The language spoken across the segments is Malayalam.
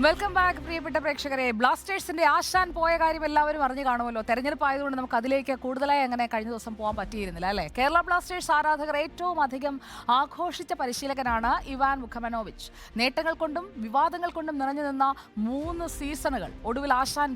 വെൽക്കം ബാക്ക് പ്രിയപ്പെട്ട പ്രേക്ഷകരെ. ബ്ലാസ്റ്റേഴ്സിന്റെ ആശാൻ പോയ കാര്യം എല്ലാവരും അറിഞ്ഞു കാണുമല്ലോ. തെരഞ്ഞെടുപ്പ് ആയതുകൊണ്ട് നമുക്ക് അതിലേക്ക് കൂടുതലായി അങ്ങനെ കഴിഞ്ഞ ദിവസം പോകാൻ പറ്റിയിരുന്നില്ല അല്ലേ? കേരള ബ്ലാസ്റ്റേഴ്സ് ആരാധകർ ഏറ്റവും അധികം ആഘോഷിച്ച പരിശീലകനാണ് ഇവാൻ മുഖമനോവിച്ച്. നേട്ടങ്ങൾ കൊണ്ടും വിവാദങ്ങൾ കൊണ്ടും നിറഞ്ഞു നിന്ന മൂന്ന് സീസണുകൾ. ഒടുവിൽ ആശാൻ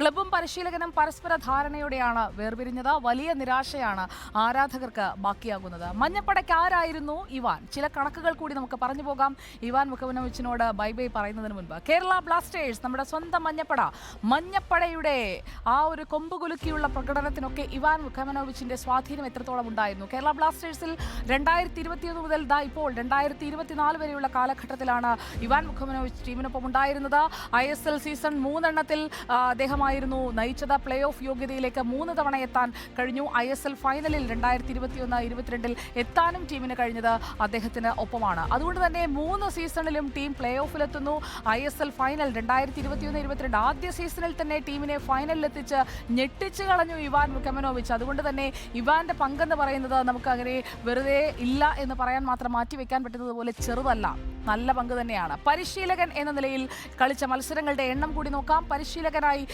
ക്ലബും പരിശീലകനും പരസ്പര ധാരണയോടെയാണ് വേർപിരിഞ്ഞത്. വലിയ നിരാശയാണ് ആരാധകർക്ക് ബാക്കിയാകുന്നത്. മഞ്ഞപ്പടയ്ക്ക് ആരായിരുന്നു ഇവാൻ? ചില കണക്കുകൾ കൂടി നമുക്ക് പറഞ്ഞു പോകാം. ഇവാൻ മുഖമനോവിച്ചിനോട് ബൈ ബൈ പറയുന്നതിന് മുൻപ്. കേരള ബ്ലാസ്റ്റേഴ്സ് നമ്മുടെ സ്വന്തം മഞ്ഞപ്പട. മഞ്ഞപ്പടയുടെ ആ ഒരു കൊമ്പുകുലുക്കിയുള്ള പ്രകടനത്തിനൊക്കെ ഇവാൻ മുഖമനോവിച്ചിന്റെ സ്വാധീനം എത്രത്തോളം ഉണ്ടായിരുന്നു? കേരള ബ്ലാസ്റ്റേഴ്സിൽ രണ്ടായിരത്തി ഇരുപത്തിയൊന്ന് മുതൽ ദാ ഇപ്പോൾ രണ്ടായിരത്തി ഇരുപത്തിനാല് വരെയുള്ള കാലഘട്ടത്തിലാണ് ഇവാൻ മുഖമനോവിച്ച് ടീമിനൊപ്പം ഉണ്ടായിരുന്നത്. ഐ എസ് എൽ സീസൺ മൂന്നെണ്ണത്തിൽ ആ, അദ്ദേഹമായിരുന്നു നയിച്ചത് പ്ലേ ഓഫ് യോഗ്യതയിലേക്ക് മൂന്ന് തവണ എത്താൻ കഴിഞ്ഞു. ഐ എസ് എൽ ഫൈനലിൽ രണ്ടായിരത്തി ഇരുപത്തിയൊന്ന് ഇരുപത്തിരണ്ടിൽ എത്താനും ടീമിന് കഴിഞ്ഞത് അദ്ദേഹത്തിന് ഒപ്പമാണ്. അതുകൊണ്ട് തന്നെ മൂന്ന് സീസണിലും ടീം പ്ലേ ഓഫിലെത്തുന്നു ഐ എസ് എൽ ഫൈനൽ രണ്ടായിരത്തി ഇരുപത്തിയൊന്ന് ഇരുപത്തിരണ്ട് ആദ്യ സീസണിൽ തന്നെ ടീമിനെ ഫൈനലിലെത്തിച്ച് ഞെട്ടിച്ചു കളഞ്ഞു ഇവാൻ കെമനോവിച്ച് അതുകൊണ്ട് തന്നെ ഇവാന്റെ പങ്കെന്ന് പറയുന്നത് നമുക്ക് അങ്ങനെ വെറുതെ ഇല്ല എന്ന് പറയാൻ മാത്രം മാറ്റിവെക്കാൻ പറ്റുന്നതുപോലെ ചെറുതല്ല. നല്ല പങ്ക് തന്നെയാണ്. പരിശീലകൻ എന്ന നിലയിൽ കളിച്ച മത്സരങ്ങളുടെ എണ്ണം കൂടി നോക്കാം. പരിശീലകനായി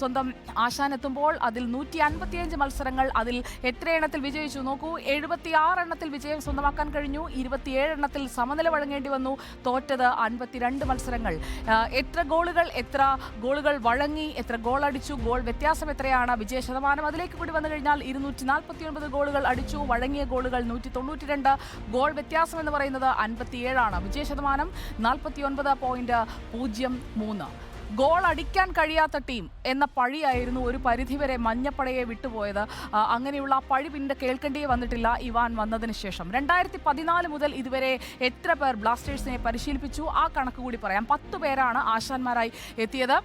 സ്വന്തം ആശാനെത്തുമ്പോൾ അതിൽ നൂറ്റി അൻപത്തിയഞ്ച് മത്സരങ്ങൾ അതിൽ എത്ര എണ്ണത്തിൽ വിജയിച്ചു? നോക്കൂ എഴുപത്തിയാറ് എണ്ണത്തിൽ വിജയം സ്വന്തമാക്കാൻ കഴിഞ്ഞു. ഇരുപത്തിയേഴ് എണ്ണത്തിൽ സമനില വഴങ്ങേണ്ടി വന്നു. തോറ്റത് അൻപത്തിരണ്ട് മത്സരങ്ങൾ. എത്ര ഗോളുകൾ എത്ര ഗോളുകൾ വഴങ്ങി എത്ര ഗോൾ അടിച്ചു ഗോൾ വ്യത്യാസം എത്രയാണ്? വിജയ ശതമാനം അതിലേക്ക് കൂടി വന്നു കഴിഞ്ഞാൽ ഇരുന്നൂറ്റി നാൽപ്പത്തി ഒൻപത് ഗോളുകൾ അടിച്ചു. വഴങ്ങിയ ഗോളുകൾ നൂറ്റി തൊണ്ണൂറ്റി രണ്ട് ഗോൾ വ്യത്യാസം എന്ന് പറയുന്നത് അൻപത്തിയേഴാണ്. വിജയ ശതമാനം നാൽപ്പത്തി ഒൻപത് പോയിന്റ് പൂജ്യം മൂന്ന്. ഗോൾ അടിക്കാൻ കഴിയാത്ത ടീം എന്ന പഴിയായിരുന്നു ഒരു പരിധിവരെ മഞ്ഞപ്പടയെ വിട്ടുപോയത്. അങ്ങനെയുള്ള ആ പഴി പിന്നെ കേൾക്കേണ്ടിയേ വന്നിട്ടില്ല. ഇവാൻ വന്നതിന് ശേഷം. രണ്ടായിരത്തി പതിനാല് മുതൽ ഇതുവരെ എത്ര പേർ ബ്ലാസ്റ്റേഴ്സിനെ പരിശീലിപ്പിച്ചു? ആ കണക്ക് കൂടി പറയാം. പത്ത് പേരാണ് ആശാന്മാരായി എത്തിയത്.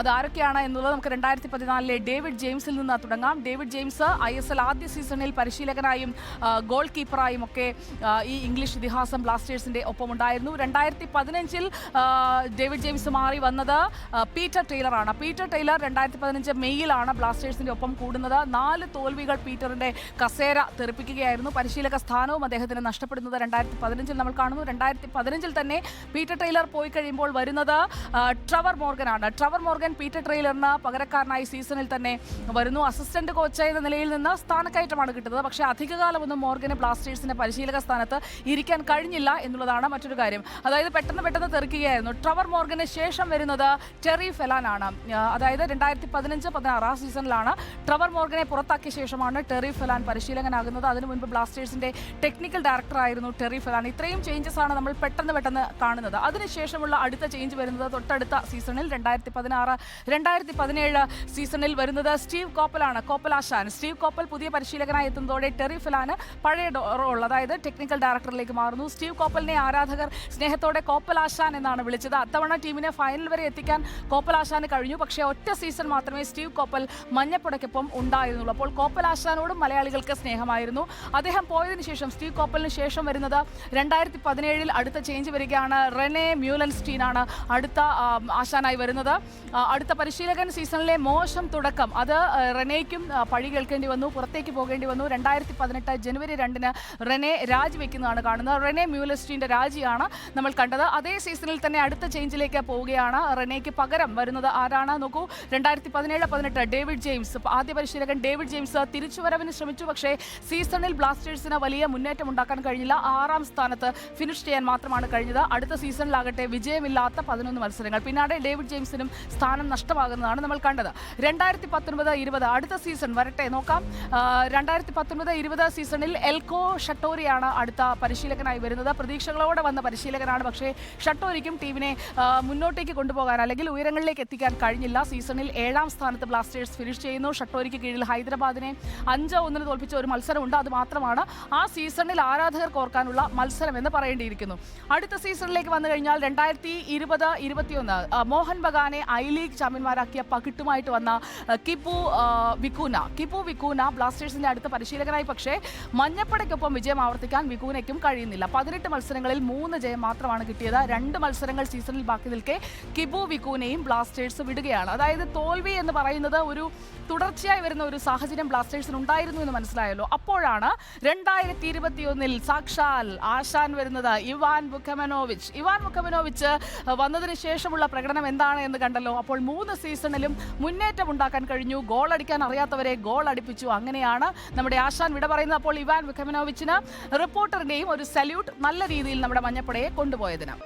അതാരൊക്കെയാണ് എന്നുള്ളത് നമുക്ക് രണ്ടായിരത്തി പതിനാലിലെ ഡേവിഡ് ജെയിംസിൽ നിന്ന് തുടങ്ങാം. David James I S L ആദ്യ സീസണിൽ പരിശീലകനായും ഗോൾ കീപ്പറായും ഒക്കെ ഈ ഇംഗ്ലീഷ് ഇതിഹാസം ബ്ലാസ്റ്റേഴ്സിന്റെ ഒപ്പമുണ്ടായിരുന്നു. രണ്ടായിരത്തി പതിനഞ്ചിൽ ഡേവിഡ് ജെയിംസ് മാറി വന്നത് പീറ്റർ ടൈലറാണ് പീറ്റർ ടൈലർ രണ്ടായിരത്തി പതിനഞ്ച് മെയ്യിലാണ് ബ്ലാസ്റ്റേഴ്സിന്റെ ഒപ്പം കൂടുന്നത്. നാല് തോൽവികൾ പീറ്ററിന്റെ കസേര തെറിപ്പിക്കുകയായിരുന്നു. പരിശീലക സ്ഥാനവും അദ്ദേഹത്തിന് നഷ്ടപ്പെടുന്നത് രണ്ടായിരത്തി പതിനഞ്ചിൽ നമ്മൾ കാണുന്നു. രണ്ടായിരത്തി പതിനഞ്ചിൽ തന്നെ പീറ്റർ ടൈലർ പോയി കഴിയുമ്പോൾ വരുന്നത് ട്രവർ മോർഗനാണ്. ട്രവർ മോർഗൻ പീറ്റർ ടൈലറിന് പകരക്കാരനായി സീസണിൽ തന്നെ വരുന്നു. അസിസ്റ്റന്റ് കോച്ച് എന്ന നിലയിൽ നിന്ന് സ്ഥാനക്കയറ്റമാണ് കിട്ടുന്നത്. പക്ഷേ അധികകാലമൊന്നും മോർഗന് ബ്ലാസ്റ്റേഴ്സിന്റെ പരിശീലക സ്ഥാനത്ത് ഇരിക്കാൻ കഴിഞ്ഞില്ല എന്നുള്ളതാണ് മറ്റൊരു കാര്യം. അതായത് പെട്ടെന്ന് പെട്ടെന്ന് തെറിക്കുകയായിരുന്നു. ട്രവർ മോർഗന് ശേഷം വരുന്നത് ടെറി ഫെലാനാണ്. അതായത് രണ്ടായിരത്തി പതിനഞ്ച് പതിനാറ് ആ സീസണിലാണ് ട്രവർ മോർഗനെ പുറത്താക്കിയ ശേഷമാണ് ടെറി ഫെലാൻ പരിശീലകനാകുന്നത്. അതിനു മുൻപ് ബ്ലാസ്റ്റേഴ്സിന്റെ ടെക്നിക്കൽ ഡയറക്ടർ ആയിരുന്നു ടെറി ഫെലാൻ. ഇത്രയും ചേഞ്ചസ് ആണ് നമ്മൾ പെട്ടെന്ന് പെട്ടെന്ന് കാണുന്നത്. അതിനുശേഷമുള്ള അടുത്ത ചേഞ്ച് വരുന്നത് തൊട്ടടുത്ത സീസണിൽ രണ്ടായിരത്തി പതിനാറ് രണ്ടായിരത്തി പതിനേഴ് സീസണിൽ വരുന്നത് സ്റ്റീവ് കോപ്പലാണ് കോപ്പലാശാൻ. സ്റ്റീവ് കോപ്പൽ പുതിയ പരിശീലകനായി എത്തുന്നതോടെ ടെറി ഫെലാന് പഴയ റോൾ അതായത് ടെക്നിക്കൽ ഡയറക്ടറിലേക്ക് മാറുന്നു. സ്റ്റീവ് കോപ്പലിനെ ആരാധകർ സ്നേഹത്തോടെ കോപ്പലാശാൻ എന്നാണ് വിളിച്ചത്. അത്തവണ ടീമിനെ ഫൈനൽ വരെ എത്തിക്കാൻ കോപ്പലാശാന് കഴിഞ്ഞു. പക്ഷേ ഒറ്റ സീസൺ മാത്രമേ സ്റ്റീവ് കോപ്പൽ മഞ്ഞപ്പടയ്ക്കൊപ്പം ഉണ്ടായിരുന്നുള്ളൂ. അപ്പോൾ കോപ്പലാശാനോടും മലയാളികൾക്ക് സ്നേഹമായിരുന്നു. അദ്ദേഹം പോയതിനു ശേഷം സ്റ്റീവ് കോപ്പലിന് ശേഷം വരുന്നത് രണ്ടായിരത്തി പതിനേഴിൽ അടുത്ത ചേഞ്ച് വരികയാണ്. റെനെ മ്യൂലൻസ്റ്റീൻ ആണ് അടുത്ത ആശാനായി വരുന്നത്. അടുത്ത പരിശീലകൻ സീസണിലെ മോശം തുടക്കം. അത് റെനേക്കും പഴി കേൾക്കേണ്ടി വന്നു. പുറത്തേക്ക് പോകേണ്ടി വന്നു. രണ്ടായിരത്തി പതിനെട്ട് ജനുവരി രണ്ടിന് റെനെ രാജിവെക്കുന്നതാണ് കാണുന്നത്. റെനെ മ്യൂലൻസ്റ്റീന്റെ രാജിയാണ് നമ്മൾ കണ്ടത്. അതേ സീസണിൽ തന്നെ അടുത്ത ചേഞ്ചിലേക്ക് പോവുകയാണ് റെനേക്ക് പകരം വരുന്നത് ആരാണ്? നോക്കൂ രണ്ടായിരത്തി പതിനേഴ് പതിനെട്ട് ഡേവിഡ് ജെയിംസ്. ആദ്യ പരിശീലകൻ ഡേവിഡ് ജെയിംസ് തിരിച്ചുവരവിന് ശ്രമിച്ചു. പക്ഷേ സീസണിൽ ബ്ലാസ്റ്റേഴ്സിന് വലിയ മുന്നേറ്റം ഉണ്ടാക്കാൻ കഴിഞ്ഞില്ല. ആറാം സ്ഥാനത്ത് ഫിനിഷ് ചെയ്യാൻ മാത്രമാണ് കഴിഞ്ഞത്. അടുത്ത സീസണിലാകട്ടെ വിജയമില്ലാത്ത പതിനൊന്ന് മത്സരങ്ങൾ. പിന്നാടെ ഡേവിഡ് ജെയിംസിനും സ്ഥാനം നഷ്ടമാകുന്നതാണ് നമ്മൾ കണ്ടത്. രണ്ടായിരത്തി പത്തൊൻപത് ഇരുപത് അടുത്ത സീസൺ വരട്ടെ നോക്കാം. രണ്ടായിരത്തി പത്തൊൻപത് ഇരുപത് സീസണിൽ എൽകോ ഷട്ടോറിയാണ് അടുത്ത പരിശീലകനായി വരുന്നത്. പ്രതീക്ഷകളോടെ വന്ന പരിശീലകനാണ്. പക്ഷേ ഷട്ടോരിക്കും ടീമിനെ മുന്നോട്ടേക്ക് കൊണ്ടുപോകാൻ അല്ലെങ്കിൽ ഉയരങ്ങളിലേക്ക് എത്തിക്കാൻ കഴിഞ്ഞില്ല. സീസണിൽ ഏഴാം സ്ഥാനത്ത് ബ്ലാസ്റ്റേഴ്സ് ഫിനിഷ് ചെയ്യുന്നു. ഷട്ടോരിക്ക് കീഴിൽ ഹൈദരാബാദിനെ അഞ്ച് ഒന്നിന് തോൽപ്പിച്ച ഒരു മത്സരമുണ്ട്. അത് മാത്രമാണ് ആ സീസണിൽ ആരാധകർക്ക് ഓർക്കാനുള്ള മത്സരം എന്ന് പറയേണ്ടിയിരിക്കുന്നു. അടുത്ത സീസണിലേക്ക് വന്നു കഴിഞ്ഞാൽ രണ്ടായിരത്തി ഇരുപത് ഇരുപത്തിയൊന്ന് മോഹൻ ബഗാനെ ഐ ലീഗ് ചാമ്പ്യന്മാരാക്കിയ പകിട്ടുമായിട്ട് വന്ന കിപ്പു വിക്കൂന. കിപ്പു വിക്കൂന ബ്ലാസ്റ്റേഴ്സിന്റെ അടുത്ത പരിശീലകനായി. പക്ഷേ മഞ്ഞപ്പടയ്ക്കൊപ്പം വിജയം ആവർത്തിക്കാൻ വിക്കൂനയ്ക്കും കഴിയുന്നില്ല. പതിനെട്ട് മത്സരങ്ങളിൽ മൂന്ന് ജയം മാത്രമാണ് കിട്ടിയത്. രണ്ട് മത്സരങ്ങൾ സീസണിൽ ബാക്കി നിൽക്കെ കിബു വിക്കൂന നിക്കൂനെയും ബ്ലാസ്റ്റേഴ്സ് വിടുകയാണ്. അതായത് തോൽവി എന്ന് പറയുന്നത് ഒരു തുടർച്ചയായി വരുന്ന ഒരു സാഹചര്യം ബ്ലാസ്റ്റേഴ്സിന് ഉണ്ടായിരുന്നു എന്ന് മനസ്സിലായല്ലോ. അപ്പോഴാണ് രണ്ടായിരത്തി ഇരുപത്തിയൊന്നിൽ സാക്ഷാൽ ആശാൻ വരുന്നത് ഇവാൻ ബുക്കമനോവിച്ച് ഇവാൻ ബുക്കമനോവിച്ച് വന്നതിന് ശേഷമുള്ള പ്രകടനം എന്താണ് എന്ന് കണ്ടല്ലോ. അപ്പോൾ മൂന്ന് സീസണിലും മുന്നേറ്റം ഉണ്ടാക്കാൻ കഴിഞ്ഞു. ഗോൾ അടിക്കാൻ അറിയാത്തവരെ ഗോൾ അടിപ്പിച്ചു. അങ്ങനെയാണ് നമ്മുടെ ആശാൻ വിട പറയുന്നത്. അപ്പോൾ ഇവാൻ ബുക്കമനോവിച്ചിന് റിപ്പോർട്ടറിന്റെയും ഒരു സല്യൂട്ട് നല്ല രീതിയിൽ നമ്മുടെ മഞ്ഞപ്പടയെ കൊണ്ടുപോയതിന്.